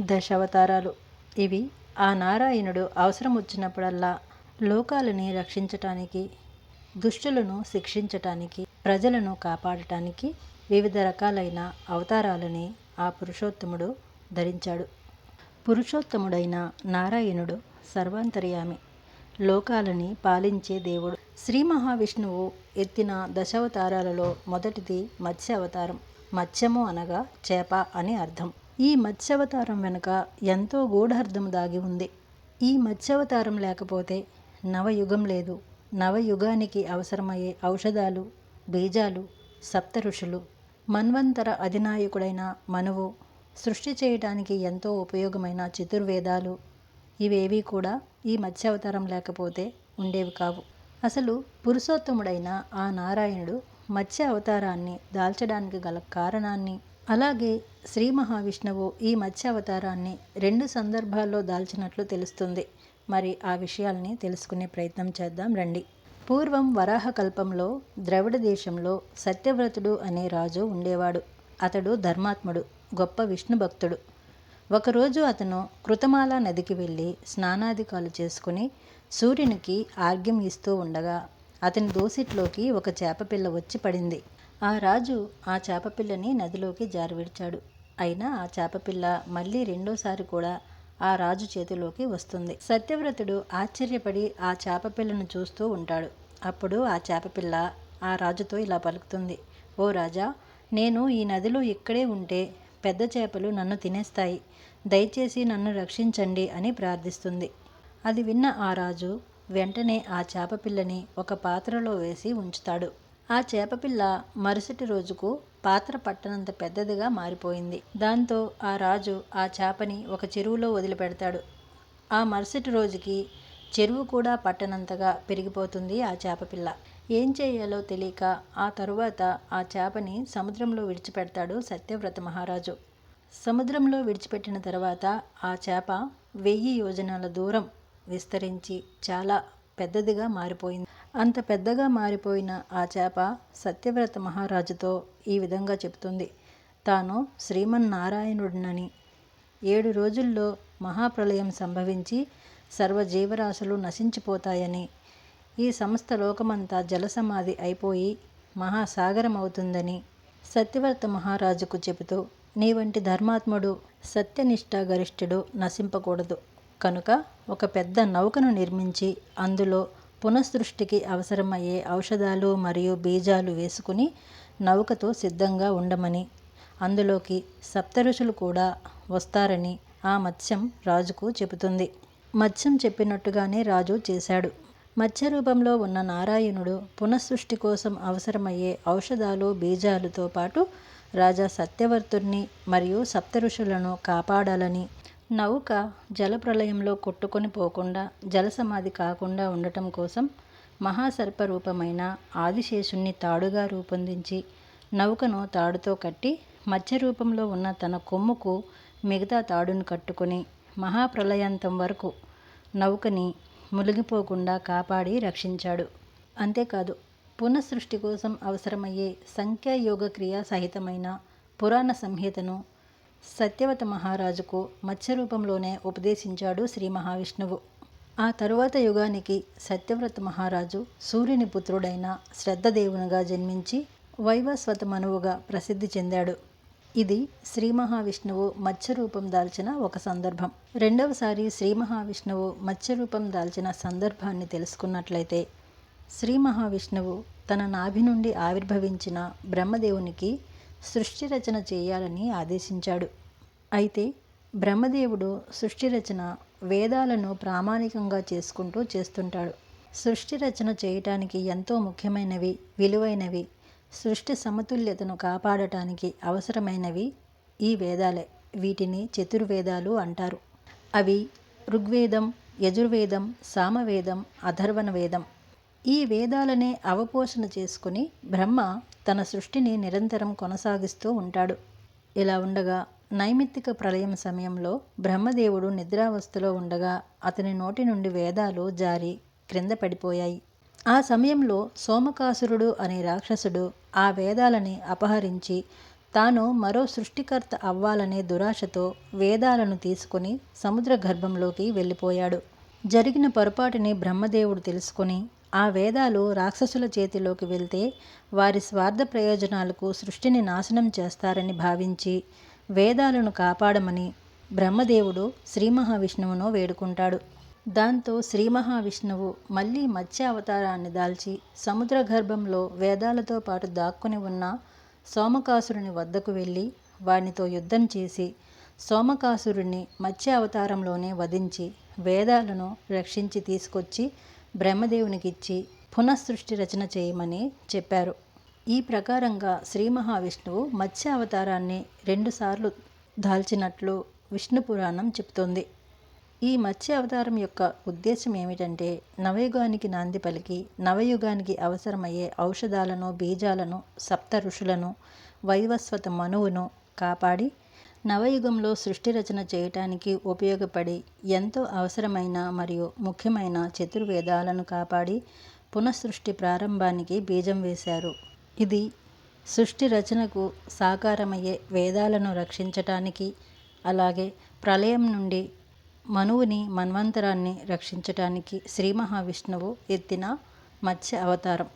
దశావతారాలు. ఇవి ఆ నారాయణుడు అవసరం వచ్చినప్పుడల్లా లోకాలని రక్షించటానికి దుష్టులను శిక్షించటానికి ప్రజలను కాపాడటానికి వివిధ రకాలైన అవతారాలని ఆ పురుషోత్తముడు ధరించాడు. పురుషోత్తముడైన నారాయణుడు సర్వాంతర్యామి లోకాలని పాలించే దేవుడు. శ్రీ మహావిష్ణువు ఎత్తిన దశావతారాలలో మొదటిది మత్స్య అవతారం మత్స్యము అనగా చేప అని అర్థం. ఈ మత్స్యావతారం వెనుక ఎంతో గూఢార్థం దాగి ఉంది. ఈ మత్స్యావతారం లేకపోతే నవయుగం లేదు. నవయుగానికి అవసరమయ్యే ఔషధాలు బీజాలు సప్త ఋషులు మన్వంతర అధినాయకుడైన మనువు సృష్టి చేయటానికి ఎంతో ఉపయోగమైన చతుర్వేదాలు ఇవేవీ కూడా ఈ మత్స్యావతారం లేకపోతే ఉండేవి కావు. అసలు పురుషోత్తముడైన ఆ నారాయణుడు మత్స్య అవతారాన్ని దాల్చడానికి గల కారణాన్ని అలాగే శ్రీ మహావిష్ణువు ఈ మత్స్య అవతారాన్ని రెండు సందర్భాల్లో దాల్చినట్లు తెలుస్తుంది. మరి ఆ విషయాల్ని తెలుసుకునే ప్రయత్నం చేద్దాం రండి. పూర్వం వరాహ కల్పంలో ద్రవిడ దేశంలో సత్యవ్రతుడు అనే రాజు ఉండేవాడు. అతడు ధర్మాత్ముడు గొప్ప విష్ణు భక్తుడు. ఒకరోజు అతను కృతమాల నదికి వెళ్ళి స్నానాధికాలు చేసుకుని సూర్యునికి ఆర్గ్యం ఇస్తూ ఉండగా అతని దోసిట్లోకి ఒక చేపపిల్ల వచ్చి పడింది. ఆ రాజు ఆ చేపపిల్లని నదిలోకి జారవిడిచాడు. అయినా ఆ చేపపిల్ల మళ్ళీ రెండోసారి కూడా ఆ రాజు చేతిలోకి వస్తుంది. సత్యవ్రతుడు ఆశ్చర్యపడి ఆ చేపపిల్లను చూస్తూ ఉంటాడు. అప్పుడు ఆ చేపపిల్ల ఆ రాజుతో ఇలా పలుకుతుంది. ఓ రాజా నేను ఈ నదిలో ఇక్కడే ఉంటే పెద్ద చేపలు నన్ను తినేస్తాయి. దయచేసి నన్ను రక్షించండి అని ప్రార్థిస్తుంది. అది విన్న ఆ రాజు వెంటనే ఆ చేపపిల్లని ఒక పాత్రలో వేసి ఉంచుతాడు. ఆ చేపపిల్ల మరుసటి రోజుకు పాత్ర పట్టనంత పెద్దదిగా మారిపోయింది. దాంతో ఆ రాజు ఆ చేపని ఒక చెరువులో వదిలిపెడతాడు. ఆ మరుసటి రోజుకి చెరువు కూడా పట్టనంతగా పెరిగిపోతుంది ఆ చేపపిల్ల ఏం చేయాలో తెలియక ఆ తరువాత ఆ చేపని సముద్రంలో విడిచిపెడతాడు సత్యవ్రత మహారాజు. సముద్రంలో విడిచిపెట్టిన తర్వాత ఆ చేప వెయ్యి యోజనాల దూరం విస్తరించి చాలా పెద్దదిగా మారిపోయింది. అంత పెద్దగా మారిపోయిన ఆ చేప సత్యవ్రత మహారాజుతో ఈ విధంగా చెప్తుంది తాను శ్రీమన్నారాయణుడినని. ఏడు రోజుల్లో మహాప్రళయం సంభవించి సర్వజీవరాశులు నశించిపోతాయని. ఈ సమస్త లోకమంతా జలసమాధి అయిపోయి మహాసాగరం అవుతుందని సత్యవ్రత మహారాజుకు చెబుతూ నీ వంటి ధర్మాత్ముడు సత్యనిష్టాగరిష్ఠుడు నశింపకూడదు. కనుక ఒక పెద్ద నౌకను నిర్మించి అందులో పునఃసృష్టికి అవసరమయ్యే ఔషధాలు మరియు బీజాలు వేసుకుని నౌకతో సిద్ధంగా ఉండమని. అందులోకి సప్తఋషులు కూడా వస్తారని ఆ మత్స్యం రాజుకు చెబుతుంది. మత్స్యం చెప్పినట్టుగానే రాజు చేశాడు. మత్స్య రూపంలో ఉన్న నారాయణుడు పునఃసృష్టి కోసం అవసరమయ్యే ఔషధాలు బీజాలతో పాటు రాజా సత్యవర్తుణ్ణి మరియు సప్తఋషులను కాపాడాలని నౌక జలప్రలయంలో కొట్టుకొని పోకుండా జలసమాధి కాకుండా ఉండటం కోసం మహాసర్ప రూపమైన ఆదిశేషుణ్ణి తాడుగా రూపొందించి నౌకను తాడుతో కట్టి మత్స్య రూపంలో ఉన్న తన కొమ్ముకు మిగతా తాడును కట్టుకొని మహాప్రలయాంతం వరకు నౌకని మునిగిపోకుండా కాపాడి రక్షించాడు. అంతేకాదు పునఃసృష్టి కోసం అవసరమయ్యే సంఖ్యాయోగ క్రియ సహితమైన పురాణ సంహితను సత్యవత మహారాజుకు మత్స్య రూపంలోనే ఉపదేశించాడు శ్రీ మహావిష్ణువు. ఆ తరువాత యుగానికి సత్యవ్రత మహారాజు సూర్యుని పుత్రుడైన శ్రద్ధదేవునిగా జన్మించి వైవస్వత మనువుగా ప్రసిద్ధి చెందాడు. ఇది శ్రీ మహావిష్ణువు మత్స్య రూపం దాల్చిన ఒక సందర్భం. రెండవసారి శ్రీ మహావిష్ణువు మత్స్య రూపం దాల్చిన సందర్భాన్ని తెలుసుకున్నట్లయితే శ్రీ మహావిష్ణువు తన నాభి నుండి ఆవిర్భవించిన బ్రహ్మదేవునికి సృష్టి రచన చేయాలని ఆదేశించాడు. అయితే బ్రహ్మదేవుడు సృష్టి రచన వేదాలను ప్రామాణికంగా చేసుకుంటూ చేస్తుంటాడు. సృష్టి రచన చేయటానికి ఎంతో ముఖ్యమైనవి విలువైనవి. సృష్టి సమతుల్యతను కాపాడటానికి అవసరమైనవి ఈ వేదాలే. వీటిని చతుర్వేదాలు అంటారు. అవి ఋగ్వేదం యజుర్వేదం సామవేదం అథర్వణ వేదం ఈ వేదాలనే అవపోషణ చేసుకుని బ్రహ్మ తన సృష్టిని నిరంతరం కొనసాగిస్తూ ఉంటాడు. ఇలా ఉండగా నైమిత్తిక ప్రళయం సమయంలో బ్రహ్మదేవుడు నిద్రావస్థలో ఉండగా అతని నోటి నుండి వేదాలు జారి క్రింద పడిపోయాయి. ఆ సమయంలో సోమకాసురుడు అనే రాక్షసుడు ఆ వేదాలని అపహరించి తాను మరో సృష్టికర్త అవ్వాలనే దురాశతో వేదాలను తీసుకుని సముద్ర గర్భంలోకి వెళ్ళిపోయాడు. జరిగిన పొరపాటుని బ్రహ్మదేవుడు తెలుసుకుని ఆ వేదాలు రాక్షసుల చేతిలోకి వెళ్తే వారి స్వార్థ ప్రయోజనాలకు సృష్టిని నాశనం చేస్తారని భావించి వేదాలను కాపాడమని బ్రహ్మదేవుడు శ్రీ మహావిష్ణువును వేడుకుంటాడు. దాంతో శ్రీ మహావిష్ణువు మళ్ళీ మత్స్య అవతారాన్ని దాల్చి సముద్ర గర్భంలో వేదాలతో పాటు దాక్కుని ఉన్న సోమకాసురుని వద్దకు వెళ్ళి వానితో యుద్ధం చేసి సోమకాసురుణ్ణి మత్స్య అవతారంలోనే వధించి వేదాలను రక్షించి తీసుకొచ్చి బ్రహ్మదేవునికిచ్చి పునఃసృష్టి రచన చేయమని చెప్పారు. ఈ ప్రకారంగా శ్రీ మహావిష్ణువు మత్స్య అవతారాన్ని రెండుసార్లు దాల్చినట్లు విష్ణు పురాణం చెప్తోంది ఈ మత్స్య అవతారం యొక్క ఉద్దేశం ఏమిటంటే నవయుగానికి నాంది పలికి నవయుగానికి అవసరమయ్యే ఔషధాలను బీజాలను సప్త ఋషులను వైవస్వత మనువును కాపాడి నవయుగంలో సృష్టి రచన చేయటానికి ఉపయోగపడి ఎంతో అవసరమైన మరియు ముఖ్యమైన చతుర్వేదాలను కాపాడి పునఃసృష్టి ప్రారంభానికి బీజం వేశారు. ఇది సృష్టి రచనకు సాకారమయ్యే వేదాలను రక్షించటానికి అలాగే ప్రళయం నుండి మనువుని మన్వంతరాన్ని రక్షించటానికి శ్రీ మహావిష్ణువు ఎత్తిన మత్స్య అవతారం.